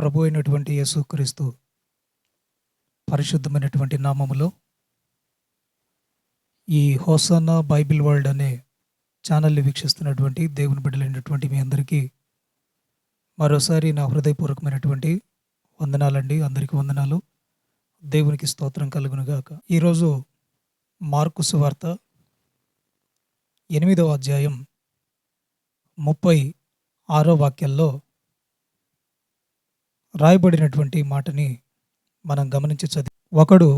ప్రభు అయినటువంటి యేసుక్రీస్తు పరిశుద్ధమైనటువంటి నామములో ఈ హోసానా బైబిల్ వరల్డ్ అనే ఛానల్ని వీక్షిస్తున్నటువంటి దేవుని బిడ్డలైనటువంటి మీ అందరికీ మరోసారి నా హృదయపూర్వకమైనటువంటి వందనాలండి. అందరికీ వందనాలు. దేవునికి స్తోత్రం కలుగునుగాక. ఈరోజు మార్కు సువార్త ఎనిమిదవ అధ్యాయం ముప్పై ఆరో వాక్యంలో రాయబడినటువంటి మాటని మనం గమనించి చదివి ఒకడు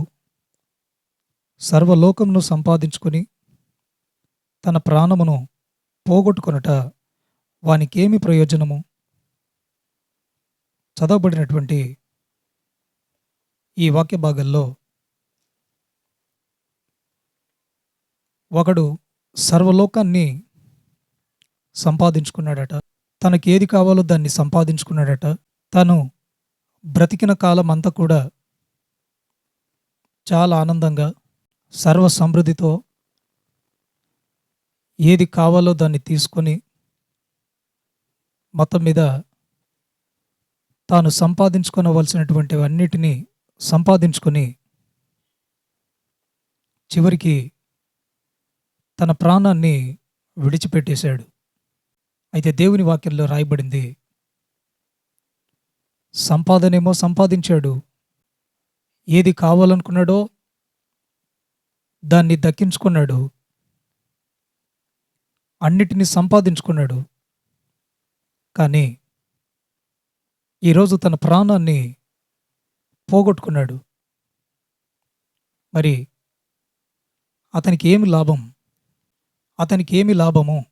సర్వలోకమును సంపాదించుకొని తన ప్రాణమును పోగొట్టుకొనుట వానికేమి ప్రయోజనము? చదవబడినటువంటి ఈ వాక్య భాగంలో ఒకడు సర్వలోకాన్ని సంపాదించుకున్నాడట తనకేది కావాలో దాన్ని సంపాదించుకున్నాడట తను బ్రతికిన కాలం అంతా కూడా చాలా ఆనందంగా సర్వ సమృద్ధితో ఏది కావాలో దాన్ని తీసుకొని మొత్తం మీద తాను సంపాదించుకోవలసినటువంటి అన్నిటినీ సంపాదించుకొని చివరికి తన ప్రాణాన్ని విడిచిపెట్టేశాడు. అయితే దేవుని వాక్యంలో రాయబడింది సంపాదనేమో సంపాదించాడు. ఏది కావాలనుకున్నాడో దాన్ని దక్కించుకున్నాడు. అన్నిటినీ సంపాదించుకున్నాడు. కానీ ఈరోజు తన ప్రాణాన్ని పోగొట్టుకున్నాడు. మరి అతనికి ఏమి లాభం? అతనికి ఏమి లాభము?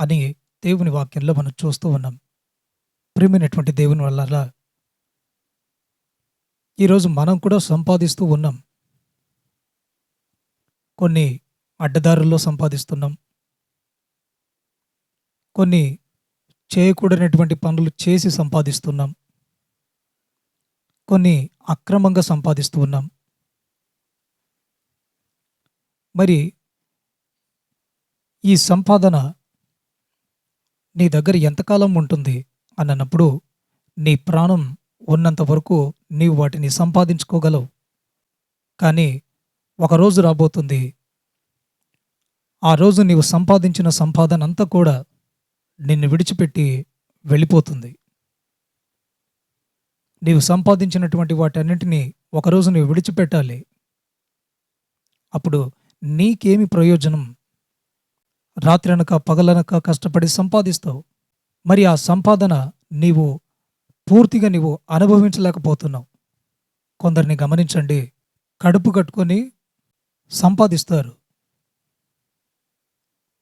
అని దేవుని వాక్యంలో మనం చూస్తూ ఉన్నాం. ప్రేమైనటువంటి దేవుని వల్ల ఈరోజు మనం కూడా సంపాదిస్తూ ఉన్నాం. కొన్ని అడ్డదారుల్లో సంపాదిస్తున్నాం. కొన్ని చేయకూడనటువంటి పనులు చేసి సంపాదిస్తున్నాం. కొన్ని అక్రమంగా సంపాదిస్తూ ఉన్నాం. మరి ఈ సంపాదన నీ దగ్గర ఎంతకాలం ఉంటుంది? అని అన్నప్పుడు నీ ప్రాణం ఉన్నంత వరకు నీవు వాటిని సంపాదించుకోగలవు. కానీ ఒకరోజు రాబోతుంది. ఆ రోజు నీవు సంపాదించిన సంపాదన అంతా కూడా నిన్ను విడిచిపెట్టి వెళ్ళిపోతుంది. నీవు సంపాదించినటువంటి వాటన్నింటినీ ఒకరోజు నీవు విడిచిపెట్టాలి. అప్పుడు నీకేమి ప్రయోజనం? రాత్రనక పగలనక కష్టపడి సంపాదిస్తావు. మరి ఆ సంపాదన నీవు పూర్తిగా నీవు అనుభవించలేకపోతున్నావు. కొందరిని గమనించండి. కడుపు కట్టుకొని సంపాదిస్తారు.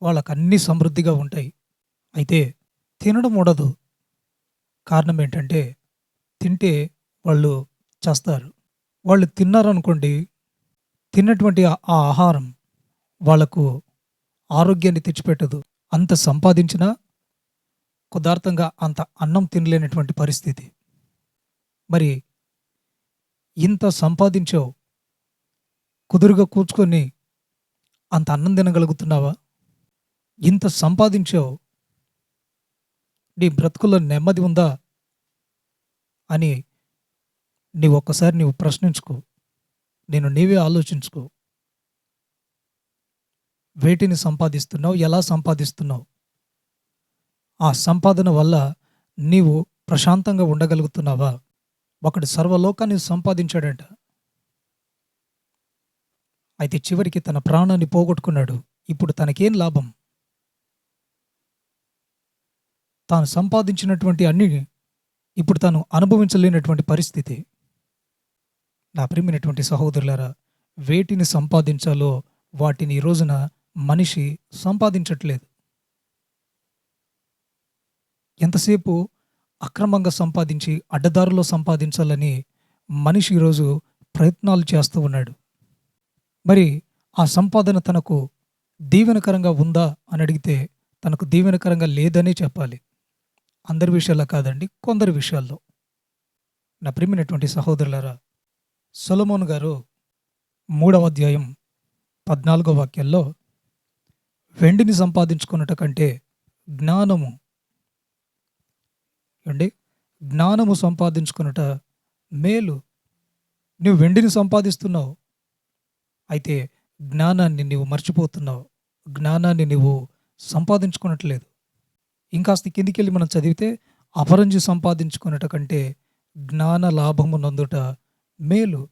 వాళ్ళకు అన్ని సమృద్ధిగా ఉంటాయి. అయితే తినడం ఉండదు. కారణం ఏంటంటే తింటే వాళ్ళు చేస్తారు. వాళ్ళు తిన్నారనుకోండి తిన్నటువంటి ఆ ఆ ఆహారం వాళ్ళకు ఆరోగ్యాన్ని తెచ్చిపెట్టదు. అంత సంపాదించినా కుదార్థంగా అంత అన్నం తినలేనటువంటి పరిస్థితి. మరి ఇంత సంపాదించావు కుదురుగా కూర్చుకొని అంత అన్నం తినగలుగుతున్నావా? ఇంత సంపాదించావు నీ బ్రతుకుల్లో నెమ్మది ఉందా అని నీవు ఒక్కసారి నీవు ప్రశ్నించుకో నేను నీవే ఆలోచించుకో. వేటిని సంపాదిస్తున్నావు ఎలా సంపాదిస్తున్నావు? ఆ సంపాదన వల్ల నీవు ప్రశాంతంగా ఉండగలుగుతున్నావా? ఒకడు సర్వలోకాన్ని సంపాదించాడంట. అయితే చివరికి తన ప్రాణాన్ని పోగొట్టుకున్నాడు. ఇప్పుడు తనకేం లాభం? తాను సంపాదించినటువంటి అన్ని ఇప్పుడు తాను అనుభవించలేనటువంటి పరిస్థితి. నా ప్రియమైనటువంటి సహోదరులారా వేటిని సంపాదించాలో వాటిని ఈ రోజున మనిషి సంపాదించట్లేదు. ఎంతసేపు అక్రమంగా సంపాదించి అడ్డదారులో సంపాదించాలని మనిషి ఈరోజు ప్రయత్నాలు చేస్తూ ఉన్నాడు. మరి ఆ సంపాదన తనకు దీవెనకరంగా ఉందా అని అడిగితే తనకు దీవెనకరంగా లేదనే చెప్పాలి. అందరి విషయాల్లో కాదండి కొందరి విషయాల్లో. నా ప్రియమైనటువంటి సహోదరులారా సొలమోన్ గారు మూడవ అధ్యాయం పద్నాలుగో వాక్యంలో వెండిని సంపాదించుకున్నట కంటే జ్ఞానము అండి జ్ఞానము సంపాదించుకొనుట మేలు. నువ్వు వెండిని సంపాదిస్తున్నావు. అయితే జ్ఞానాన్ని నీవు మర్చిపోతున్నావు. జ్ఞానాన్ని నువ్వు సంపాదించుకున్నట్లేదు. ఇంకాస్త కిందికెళ్ళి మనం చదివితే అపరంజి సంపాదించుకున్నట కంటే జ్ఞాన లాభము నందుట మేలు.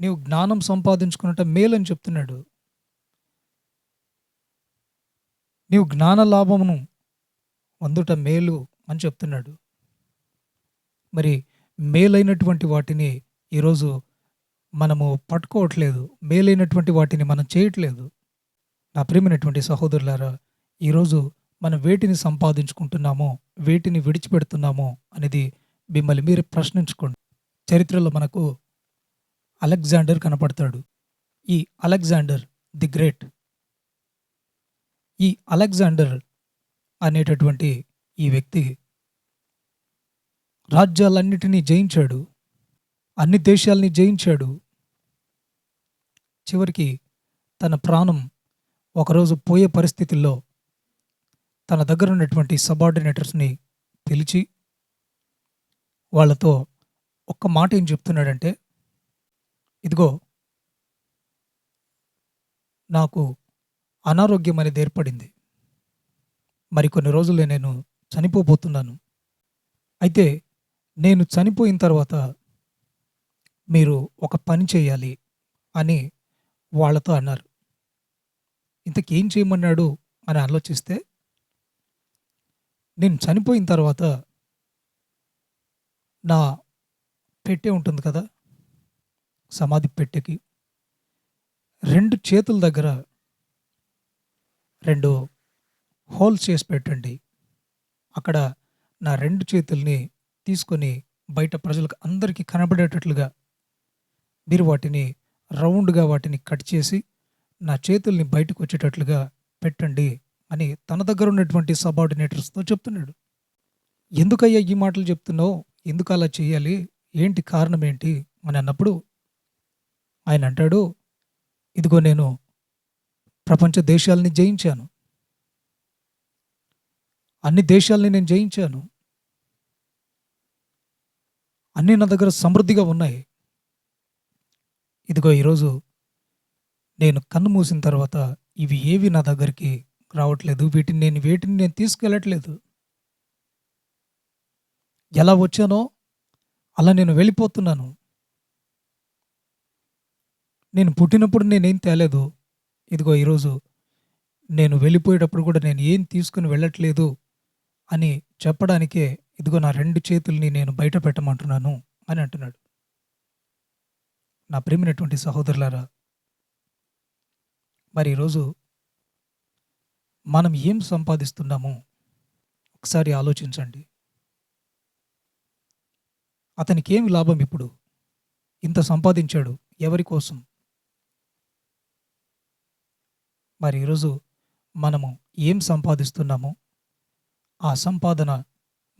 నీవు జ్ఞానం సంపాదించుకున్నట మేలు అని చెప్తున్నాడు. నీవు జ్ఞాన లాభమును వందుట మేలు అని చెప్తున్నాడు. మరి మేలైనటువంటి వాటిని ఈరోజు మనము పట్టుకోవట్లేదు. మేలైనటువంటి వాటిని మనం చేయట్లేదు. నా ప్రియమైనటువంటి సహోదరులారా ఈరోజు మనం వేటిని సంపాదించుకుంటున్నామో వేటిని విడిచిపెడుతున్నామో అనేది మిమ్మల్ని మీరు ప్రశ్నించుకోండి. చరిత్రలో మనకు అలెగ్జాండర్ కనపడతాడు. ఈ అలెగ్జాండర్ ది గ్రేట్. ఈ అలెగ్జాండర్ అనేటటువంటి ఈ వ్యక్తి రాజ్యాలన్నిటినీ జయించాడు అన్ని దేశాలని జయించాడు. చివరికి తన ప్రాణం ఒకరోజు పోయే పరిస్థితుల్లో తన దగ్గర ఉన్నటువంటి సబార్డినేటర్స్ని పిలిచి వాళ్ళతో ఒక్క మాట ఏం చెప్తున్నాడంటే ఇదిగో నాకు అనారోగ్యం అనేది ఏర్పడింది. మరి కొన్ని రోజులే నేను చనిపోబోతున్నాను. అయితే నేను చనిపోయిన తర్వాత మీరు ఒక పని చేయాలి అని వాళ్ళతో అన్నారు. ఇంతకేం చేయమన్నాడు అని ఆలోచిస్తే నేను చనిపోయిన తర్వాత నా పెట్టె ఉంటుంది కదా సమాధి పెట్టెకి రెండు చేతుల దగ్గర రెండు హోల్స్ చేసి పెట్టండి. అక్కడ నా రెండు చేతుల్ని తీసుకొని బయట ప్రజలకు అందరికీ కనబడేటట్లుగా మీరు వాటిని రౌండ్గా వాటిని కట్ చేసి నా చేతుల్ని బయటకు వచ్చేటట్లుగా పెట్టండి అని తన దగ్గర ఉన్నటువంటి సబార్డినేటర్స్తో చెప్తున్నాడు. ఎందుకయ్యా ఈ మాటలు చెప్తున్నావు? ఎందుకు అలా చేయాలి? ఏంటి కారణం ఏంటి? అని అన్నప్పుడు ఆయన అంటాడు ఇదిగో నేను ప్రపంచ దేశాలని జయించాను. అన్ని దేశాలని నేను జయించాను. అన్నీ నా దగ్గర సమృద్ధిగా ఉన్నాయి. ఇదిగో ఈరోజు నేను కన్ను మూసిన తర్వాత ఇవి ఏవి నా దగ్గరికి రావట్లేదు. వీటిని నేను వేటిని నేను తీసుకెళ్ళట్లేదు. ఎలా వచ్చానో అలా నేను వెళ్ళిపోతున్నాను. నేను పుట్టినప్పుడు నేనేం తేలేదు. ఇదిగో ఈరోజు నేను వెళ్ళిపోయేటప్పుడు కూడా నేను ఏం తీసుకుని వెళ్ళట్లేదు. అని చెప్పడానికే ఇదిగో నా రెండు చేతుల్ని నేను బయట పెట్టమంటున్నాను అని అంటున్నాడు. నా ప్రేమినటువంటి సహోదరులారా మరి ఈరోజు మనం ఏం సంపాదిస్తున్నామో ఒకసారి ఆలోచించండి. అతనికి ఏమి లాభం ఇప్పుడు? ఇంత సంపాదించాడు ఎవరి కోసం? మరి ఈరోజు మనము ఏం సంపాదిస్తున్నామో ఆ సంపాదన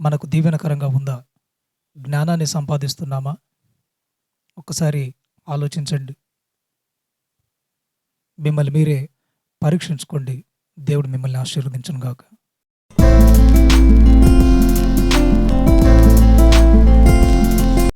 మనకు దీవెనకరంగా ఉందా? జ్ఞానాన్ని సంపాదిస్తున్నామా? ఒకసారి ఆలోచించండి. మిమ్మల్ని మీరే పరీక్షించుకోండి. దేవుడు మిమ్మల్ని ఆశీర్వదించను గాక